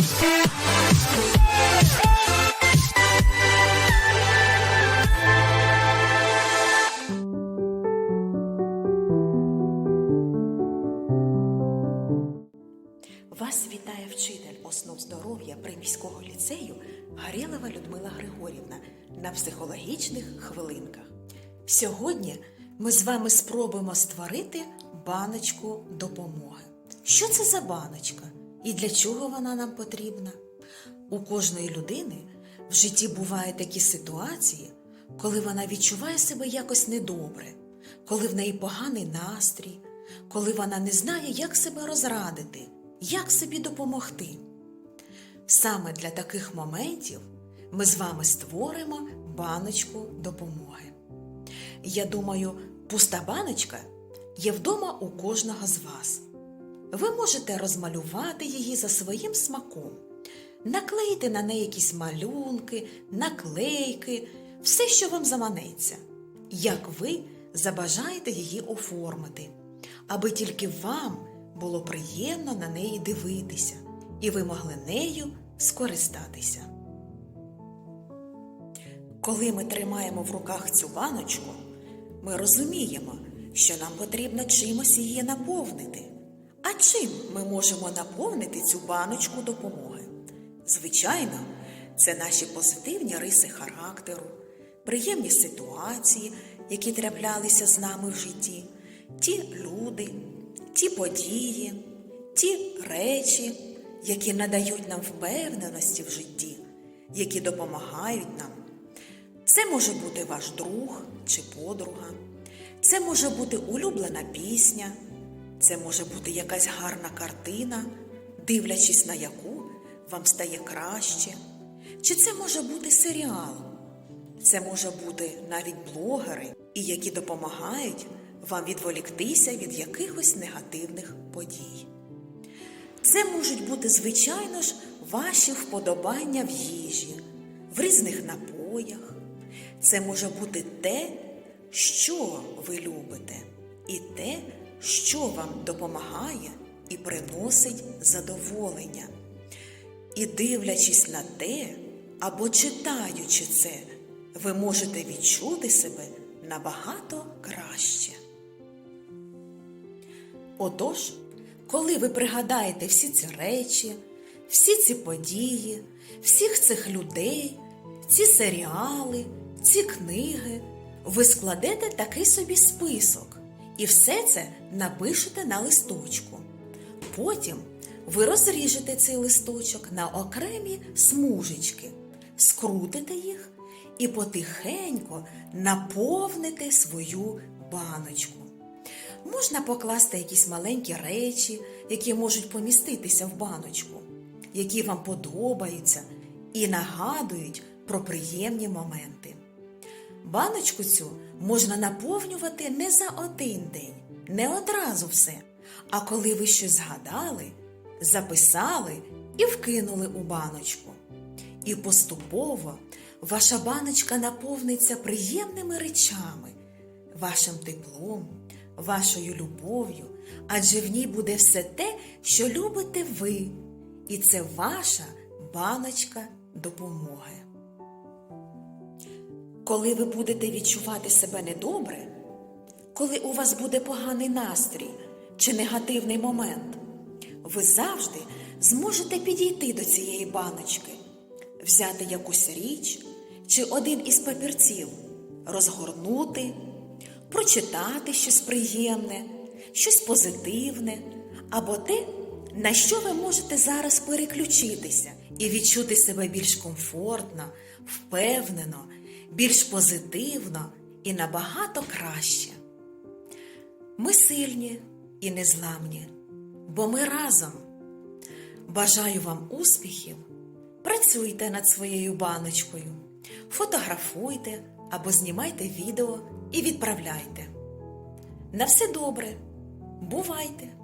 Вас вітає вчитель основ здоров'я приміського ліцею Гарєлова Людмила Григорівна на психологічних хвилинках. Сьогодні ми з вами спробуємо створити баночку допомоги. Що це за баночка і для чого вона нам потрібна? У кожної людини в житті бувають такі ситуації, коли вона відчуває себе якось недобре, коли в неї поганий настрій, коли вона не знає, як себе розрадити, як собі допомогти. Саме для таких моментів ми з вами створимо баночку допомоги. Я думаю, пуста баночка є вдома у кожного з вас. Ви можете розмалювати її за своїм смаком, наклеїти на неї якісь малюнки, наклейки, все, що вам заманеться, як ви забажаєте її оформити, аби тільки вам було приємно на неї дивитися, і ви могли нею скористатися. Коли ми тримаємо в руках цю баночку, ми розуміємо, що нам потрібно чимось її наповнити. А чим ми можемо наповнити цю баночку допомоги? Звичайно, це наші позитивні риси характеру, приємні ситуації, які траплялися з нами в житті, ті люди, ті події, ті речі, які надають нам впевненості в житті, які допомагають нам. Це може бути ваш друг чи подруга, це може бути улюблена пісня, це може бути якась гарна картина, дивлячись на яку вам стає краще. Чи це може бути серіал, це може бути навіть блогери, і які допомагають вам відволіктися від якихось негативних подій. Це можуть бути, звичайно ж, ваші вподобання в їжі, в різних напоях. Це може бути те, що ви любите, і те, що вам допомагає і приносить задоволення. І дивлячись на те або читаючи це, ви можете відчути себе набагато краще. Отож, коли ви пригадаєте всі ці речі, всі ці події, всіх цих людей, ці серіали, ці книги, ви складете такий собі список і все це напишете на листочку. Потім ви розріжете цей листочок на окремі смужечки, скрутите їх і потихеньку наповните свою баночку. Можна покласти якісь маленькі речі, які можуть поміститися в баночку, які вам подобаються і нагадують про приємні моменти. Баночку цю можна наповнювати не за один день, не одразу все. А коли ви щось згадали, записали і вкинули у баночку. І поступово ваша баночка наповниться приємними речами, вашим теплом, вашою любов'ю, адже в ній буде все те, що любите ви, і це ваша баночка допомоги. Коли ви будете відчувати себе недобре, коли у вас буде поганий настрій чи негативний момент, ви завжди зможете підійти до цієї баночки, взяти якусь річ чи один із папірців, розгорнути, прочитати щось приємне, щось позитивне або те, на що ви можете зараз переключитися і відчути себе більш комфортно, впевнено, більш позитивно і набагато краще. Ми сильні і незламні, бо ми разом. Бажаю вам успіхів. Працюйте над своєю баночкою, фотографуйте або знімайте відео і відправляйте. На все добре. Бувайте!